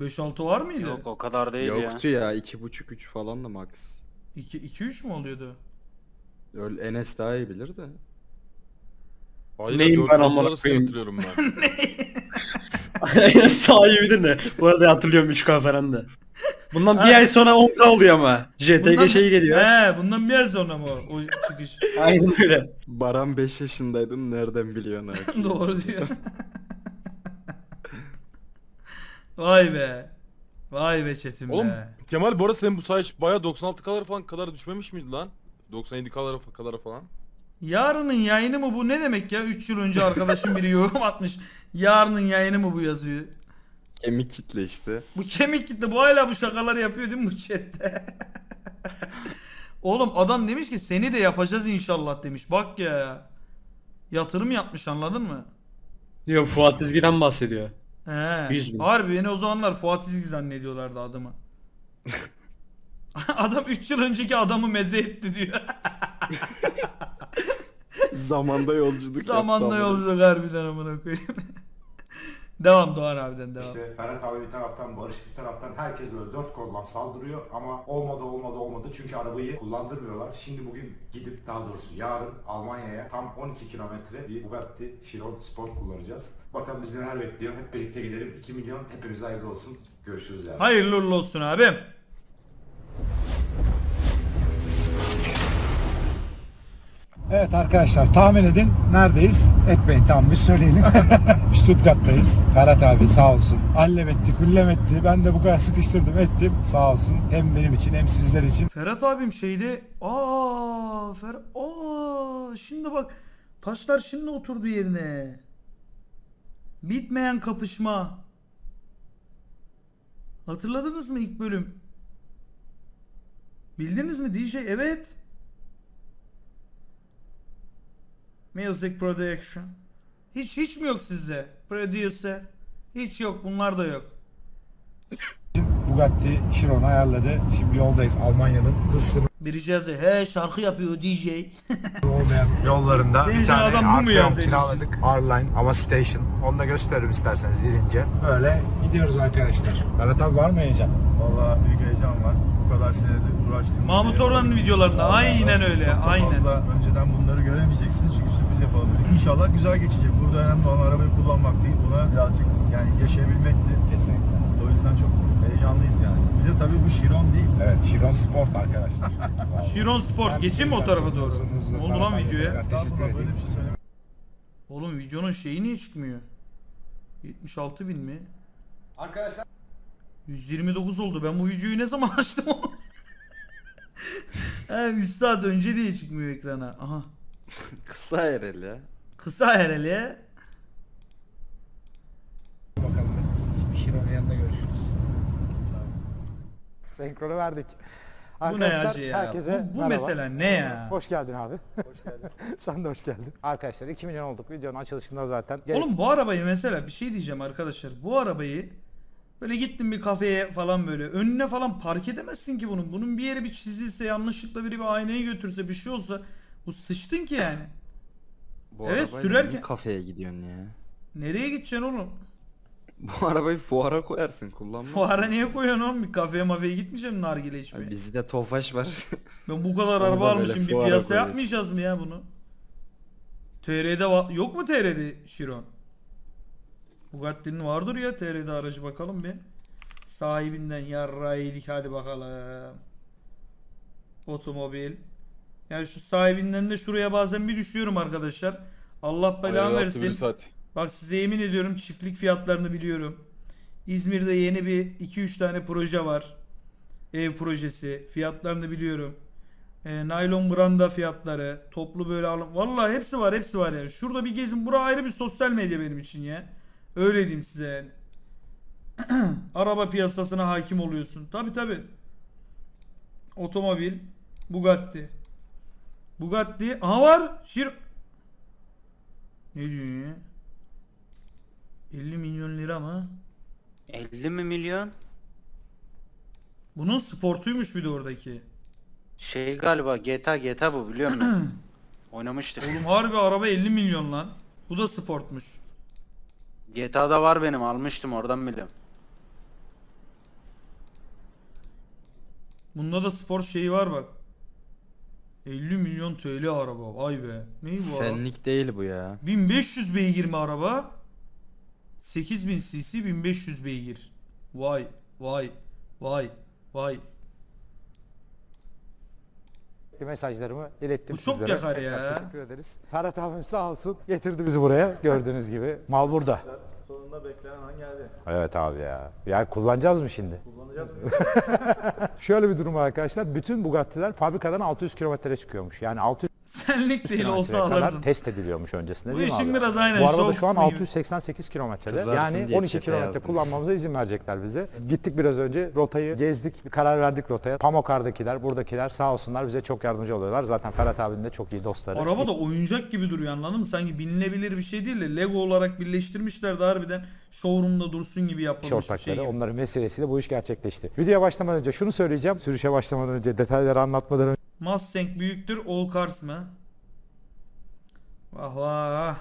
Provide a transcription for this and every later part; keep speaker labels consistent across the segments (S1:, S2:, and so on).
S1: 5-6 var mıydı?
S2: Yok o kadar değil ya.
S3: Yoktu ya 2.5-3 falan da max.
S1: 2-3 mü oluyordu?
S3: Öyle Enes daha iyi bilir de.
S4: Aynen
S5: Neyim ben amına koyayım?
S4: hatırlıyorum ben.
S5: Sahibidir de. Bu arada hatırlıyorum 3K falan da. Bundan bir ay sonra 10K oluyor ama. JTG
S1: Bundan-
S5: şey geliyor.
S1: He bundan bir ay sonra mı o, o çıkış?
S5: Aynen öyle.
S3: Baran 5 yaşındaydın nereden biliyorsun abi?
S1: Doğru diyor. Vay be. Vay be Çetin
S4: Oğlum
S1: be.
S4: Kemal bu arada senin bu sayış baya 96 kadar falan kadar düşmemiş miydi lan? 97 kadar kadar falan.
S1: Yarının yayını mı bu ne demek ya? 3 yıl önce arkadaşım biri yorum atmış. Yarının yayını mı bu yazıyor?
S3: Kemik kitle işte.
S1: Bu kemik kitle bu hala bu şakaları yapıyor değil mi bu chatte? Oğlum adam demiş ki seni de yapacağız inşallah demiş. Bak ya. Yatırım yapmış anladın mı?
S5: Diyor Fuat İzgi'den bahsediyor.
S1: He.
S5: 100 bin.
S1: Harbi beni o zamanlar Fuat İzgi zannediyorlardı adamı. Adam 3 yıl önceki adamı meze etti diyor.
S3: Zamanda yolculuk yaptı
S1: Zamanla
S3: amına.
S1: yolculuk harbiden amına koyayım. devam Doğan abiden devam.
S6: İşte Ferhat abi bir taraftan Barış bir taraftan herkes böyle dört koldan saldırıyor ama olmadı olmadı olmadı çünkü arabayı kullandırmıyorlar. Şimdi bugün gidip daha doğrusu yarın Almanya'ya tam 12 kilometre bir Bugatti Chiron Sport kullanacağız. Bakalım bizi neler bekliyor. Hep birlikte gidelim. 2 milyon hepimize hayırlı olsun. Görüşürüz yarın.
S1: Hayırlı uğurlu olsun abim.
S7: Evet arkadaşlar tahmin edin neredeyiz? Etmeyin tamam biz söyleyelim. Stuttgart'tayız. Ferhat abi sağ olsun. Allem etti, kullem etti. Ben de bu kadar sıkıştırdım ettim. Sağ olsun. Hem benim için hem sizler için.
S1: Ferhat abim şeyde aa Fer aa şimdi bak taşlar şimdi oturdu yerine. Bitmeyen kapışma. Hatırladınız mı ilk bölüm? Bildiniz mi DJ? Evet. Music Production. Hiç hiç mi yok sizde? Producer. Hiç yok. Bunlar da yok.
S7: Bugatti Chiron ayarladı. Şimdi yoldayız Almanya'nın hız sınırı
S1: Biri yazıyor. He şarkı yapıyor DJ.
S7: olmayan yollarında bir tane
S1: adam bu mu ya
S7: kiraladık. R-Line ama station. Onu da gösteririm isterseniz girince. Böyle gidiyoruz arkadaşlar. Abi var mı heyecan?
S8: Vallahi büyük heyecan var. Bu kadar senedir uğraştığım
S1: Mahmut Orhan'ın videolarında aynen öyle.
S8: Çok da
S1: Aynen.
S8: fazla önceden bunları göremeyeceksiniz çünkü sürpriz yapalım dedik. İnşallah güzel geçecek. Burada önemli olan arabayı kullanmak değil. Buna birazcık yani yaşayabilmekti.
S7: Kesinlikle.
S8: O yüzden çok heyecanlıyız yani. Bir de tabii bu Chiron değil.
S7: Evet Chiron Sport arkadaşlar.
S1: Chiron Sport. Geçeyim mi o tarafa doğru? Ne oldu lan videoya?
S7: Teşekkür
S8: Estağfurullah böyle
S7: edeyim.
S8: bir şey söylemek
S1: Oğlum videonun şeyi niye çıkmıyor? 76 bin mi?
S6: Arkadaşlar
S1: 129 oldu. Ben bu videoyu ne zaman açtım? He 3 saat önce diye çıkmıyor ekrana. Aha.
S3: Kısa herhal ya.
S1: Kısa herhalde.
S7: Bakalım. Şimdi Chiron'un yanında görüşürüz.
S9: Senkronu verdik.
S1: Bu ne ya?
S9: herkese
S1: bu bu
S9: merhaba.
S1: mesela ne ya?
S9: Hoş geldin abi. Hoş geldin. Sen de hoş geldin. Arkadaşlar 2 milyon olduk videonun açılışında zaten. Gerek-
S1: Oğlum bu arabayı mesela bir şey diyeceğim arkadaşlar. Bu arabayı böyle gittin bir kafeye falan böyle önüne falan park edemezsin ki bunun. Bunun bir yeri bir çizilse yanlışlıkla biri bir aynayı götürse bir şey olsa bu sıçtın ki yani.
S3: Bu
S1: Evet, sürerken-
S3: kafeye gidiyorsun ya?
S1: Nereye gideceksin oğlum?
S3: Bu arabayı fuara koyarsın kullanmazsın.
S1: Fuara niye koyuyorsun oğlum? Bir kafeye mafeye gitmeyeceğim nargile içmeye.
S3: Abi bizde tofaş var.
S1: Ben bu kadar
S3: Onu
S1: araba
S3: da böyle
S1: almışım bir
S3: fuara
S1: piyasa
S3: koyuyoruz.
S1: yapmayacağız mı ya bunu? TR'de va- yok mu TR'de Chiron? Bugatti'nin vardır ya TR'de aracı bakalım bir. Sahibinden yarraydık hadi bakalım. Otomobil. Yani şu sahibinden de şuraya bazen bir düşüyorum arkadaşlar. Allah belanı versin.
S4: saat.
S1: Bak size yemin ediyorum çiftlik fiyatlarını biliyorum. İzmir'de yeni bir 2-3 tane proje var. Ev projesi. Fiyatlarını biliyorum. E, naylon branda fiyatları. Toplu böyle alım. Vallahi hepsi var hepsi var yani. Şurada bir gezin. Bura ayrı bir sosyal medya benim için ya. Öyle diyeyim size yani. Araba piyasasına hakim oluyorsun. Tabi tabi. Otomobil. Bugatti. Bugatti. Aha var. Şir... Ne diyor ya? 50 milyon lira mı?
S2: 50 mi milyon?
S1: Bunun sportuymuş bir de oradaki.
S2: Şey galiba GTA GTA bu biliyor musun? Oynamıştık.
S1: Oğlum harbi araba 50 milyon lan. Bu da sportmuş.
S2: GTA'da var benim almıştım oradan biliyorum.
S1: Bunda da spor şeyi var bak. 50 milyon TL araba. Vay be. Neyi bu araba?
S3: Senlik değil bu ya.
S1: 1500 beygir mi araba? 8000 cc 1500 beygir. Vay vay vay vay.
S9: mesajlarımı ilettim
S1: Bu çok
S9: sizlere.
S1: yakar
S9: Tekrar
S1: ya.
S9: Teşekkür ederiz. Ferhat abim sağ olsun getirdi bizi buraya. Gördüğünüz gibi. Mal burada.
S8: Sonunda beklenen an geldi.
S9: Evet abi ya. Ya kullanacağız mı şimdi?
S8: Kullanacağız mı?
S9: Şöyle bir durum var arkadaşlar. Bütün Bugatti'ler fabrikadan 600 kilometre çıkıyormuş. Yani 600
S1: Senlik değil olsa alırdın.
S9: test ediliyormuş öncesinde
S1: Bu
S9: değil mi
S1: işin
S9: abi?
S1: biraz aynen
S9: Bu arada
S1: şov
S9: şu an
S1: kısmı gibi.
S9: 688 kilometrede.
S3: Kızarsın
S9: Yani
S3: diye
S9: 12
S3: chat'e
S9: kilometre
S3: yazdım.
S9: kullanmamıza izin verecekler bize. Gittik biraz önce rotayı gezdik. Bir karar verdik rotaya. Pamukar'dakiler, buradakiler sağ olsunlar bize çok yardımcı oluyorlar. Zaten Ferhat abinin de çok iyi dostları.
S1: Araba da oyuncak gibi duruyor anladın mı? Sanki binilebilir bir şey değil de Lego olarak birleştirmişler de harbiden showroom'da dursun gibi
S9: iş
S1: yapılmış bir
S9: ortakları
S1: şey gibi.
S9: onların vesilesiyle bu iş gerçekleşti. Videoya başlamadan önce şunu söyleyeceğim. Sürüşe başlamadan önce detayları anlatmadan
S1: Mustang büyüktür, All Cars mı? Vah vah.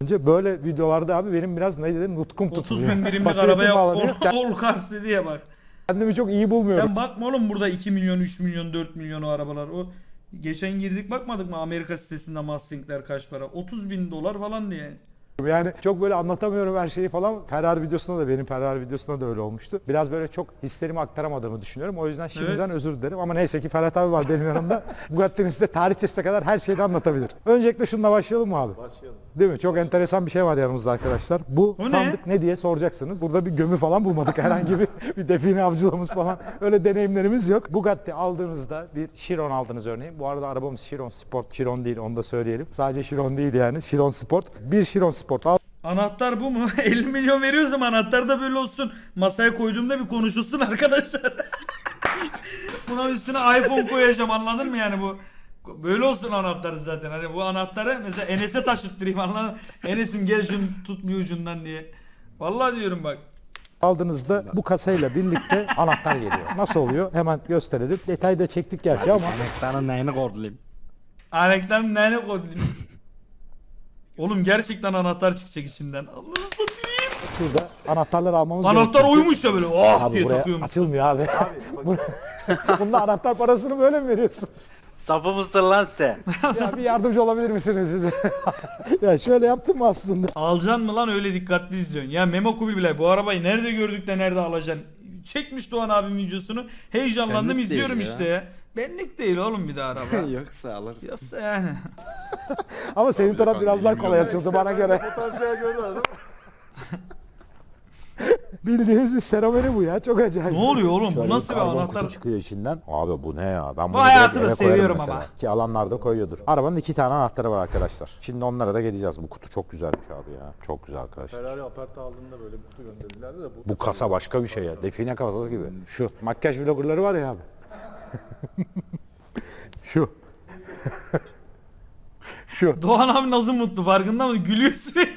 S9: önce böyle videolarda abi benim biraz ne dedim nutkum
S1: 30
S9: tutuluyor.
S1: bin birimlik
S9: Basiretim
S1: arabaya
S9: bağlanıyor.
S1: All Cars dedi ya bak.
S9: Kendimi çok iyi bulmuyorum.
S1: Sen bakma oğlum burada 2 milyon, 3 milyon, 4 milyon o arabalar. O geçen girdik bakmadık mı Amerika sitesinde Mustang'ler kaç para? 30 bin dolar falan diye.
S9: Yani çok böyle anlatamıyorum her şeyi falan. Ferrari videosunda da benim Ferrari videosunda da öyle olmuştu. Biraz böyle çok hislerimi aktaramadığımı düşünüyorum. O yüzden şimdiden
S1: Evet.
S9: özür dilerim. Ama neyse ki Ferhat abi var benim yanımda. Bugatti'nin size tarihçesine kadar her şeyi de anlatabilir. Öncelikle şununla başlayalım mı abi?
S8: Başlayalım.
S9: Değil mi? Çok enteresan bir şey var yanımızda arkadaşlar. Bu
S1: O ne?
S9: sandık ne? diye soracaksınız. Burada bir gömü falan bulmadık. Herhangi bir, bir define avcılığımız falan. Öyle deneyimlerimiz yok. Bugatti aldığınızda bir Chiron aldınız örneğin. Bu arada arabamız Chiron Sport. Chiron değil onu da söyleyelim. Sadece Chiron değil yani. Chiron Sport. Bir Chiron Sport al.
S1: Anahtar bu mu? 50 milyon veriyorsam anahtar da böyle olsun. Masaya koyduğumda bir konuşulsun arkadaşlar. Buna üstüne iPhone koyacağım anladın mı yani bu? Böyle olsun anahtarı zaten. Hani bu anahtarı mesela Enes'e taşıttırayım anladın? Enes'im gel şunu tut bir ucundan diye. Vallahi diyorum bak.
S9: aldığınızda bu kasayla birlikte anahtar geliyor. Nasıl oluyor? Hemen gösterelim. Detayda çektik gerçi ama
S3: Anahtarın neyini kodlayayım?
S1: Anahtarın nereye koydun? Oğlum gerçekten anahtar çıkacak içinden. Allah'ını satayım.
S9: şurada anahtarları almamız
S1: Anahtar
S9: gerekiyor.
S1: uymuş ya böyle oh
S9: Abi
S1: diye
S9: buraya
S1: takıyormuş.
S9: açılmıyor abi. Bu- Bunda anahtar parasını böyle mi veriyorsun?
S2: Sapı mısın lan sen?
S9: ya bir yardımcı olabilir misiniz bize? ya şöyle yaptım mı aslında?
S1: Alacaksın mı lan öyle dikkatli izliyorsun. Ya Memo Kubilay bu arabayı nerede gördük de nerede alacaksın? Çekmiş Doğan abim videosunu. Heyecanlandım
S3: Senlik
S1: izliyorum
S3: değil ya.
S1: işte ya. Benlik değil oğlum bir de araba.
S3: Yoksa alırsın.
S1: Yoksa yani.
S9: Ama senin taraf biraz daha kolay açıldı bana göre.
S8: Potansiyel gördü adam.
S9: Bildiğiniz bir seromeni bu ya. Çok acayip.
S1: Ne oluyor oğlum? Bu
S9: Şöyle
S1: nasıl bir
S9: karbon
S1: anahtar?
S9: çıkıyor içinden. Abi bu ne ya? Ben
S1: Bu
S9: bunu
S1: hayatı
S9: direkt
S1: da
S9: eve koyarım
S1: seviyorum
S9: mesela.
S1: ama.
S9: Ki alanlarda koyuyordur. Arabanın iki tane anahtarı var arkadaşlar. Şimdi onlara da geleceğiz. Bu kutu çok güzelmiş abi ya. Çok güzel arkadaşlar.
S8: Ferrari Aperta aldığında böyle kutu gönderdiler de bu.
S9: Bu kasa başka bir şey ya. Define kasası gibi. Şu makyaj vloggerları var ya abi. Şu. Şu.
S1: Doğan abi nasıl mutlu farkında mı? Gülüyor sürekli.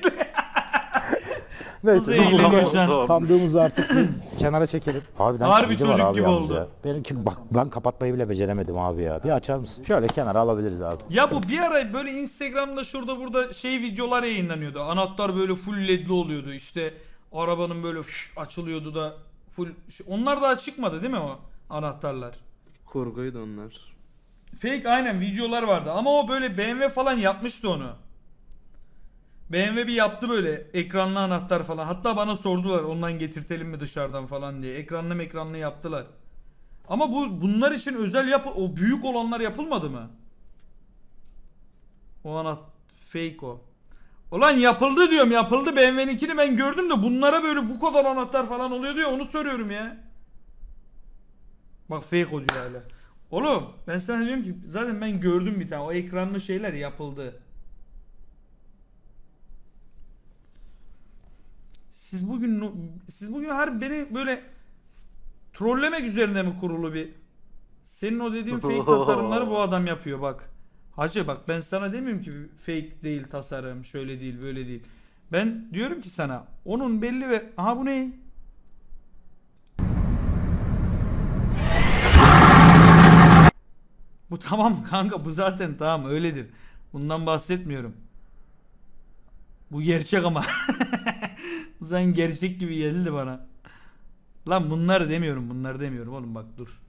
S9: Neyse. Biz
S1: eğleniyor
S9: bunu-? Sandığımızı artık bir kenara çekelim. Harbiden
S1: Harbi
S9: CD var
S1: çocuk
S9: abi
S1: gibi
S9: yalnız
S1: oldu.
S9: ya. Benimki bak ben kapatmayı bile beceremedim abi ya. Bir açar mısın? Şöyle kenara alabiliriz abi.
S1: Ya bu bir ara böyle Instagram'da şurada burada şey videolar yayınlanıyordu. Anahtar böyle full ledli oluyordu. İşte arabanın böyle fış açılıyordu da full onlar daha çıkmadı değil mi o anahtarlar?
S3: Kurguydu onlar.
S1: Fake aynen videolar vardı ama o böyle BMW falan yapmıştı onu. BMW bir yaptı böyle ekranlı anahtar falan. Hatta bana sordular ondan getirtelim mi dışarıdan falan diye. Ekranlı ekranlı yaptılar. Ama bu bunlar için özel yapı o büyük olanlar yapılmadı mı? O anahtar fake o. Ulan yapıldı diyorum yapıldı BMW'ninkini ben gördüm de bunlara böyle bu kadar anahtar falan oluyor diyor onu soruyorum ya. Bak fake o diyor hala. Oğlum ben sana diyorum ki zaten ben gördüm bir tane o ekranlı şeyler yapıldı. Siz bugün siz bugün her beni böyle trollemek üzerine mi kurulu bir senin o dediğin fake tasarımları bu adam yapıyor bak. Hacı bak ben sana demiyorum ki fake değil tasarım şöyle değil böyle değil. Ben diyorum ki sana onun belli ve aha bu ne? Bu tamam kanka bu zaten tamam öyledir. Bundan bahsetmiyorum. Bu gerçek ama. Zaten gerçek gibi geldi bana. Lan bunları demiyorum bunları demiyorum oğlum bak dur.